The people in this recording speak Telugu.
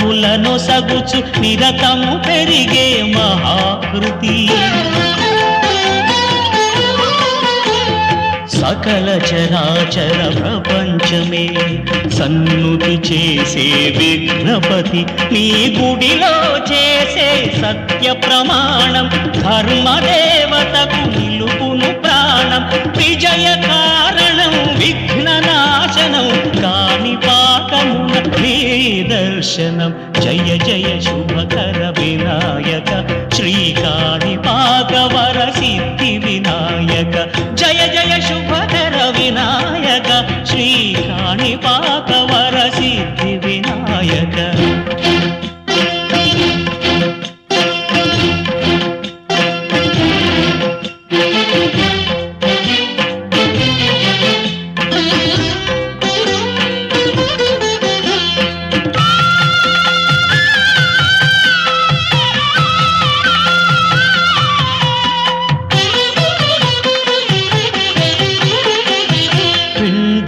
వరములను సగుచు నిరతము పెరిగే మహాకృతి. సకల చరాచర ప్రపంచమే సన్నుతి చేసే విఘ్నపతి. నీ గుడిలో చేసే సత్య ప్రమాణం ధర్మదేవత దర్శనం. జయ జయ శుభకర వినాయక. శ్రీకాణి పాకవర సిద్ధి వినాయక. జయ జయ శుభకర వినాయక. శ్రీకాణి పాకవర సిద్ధి వినాయక.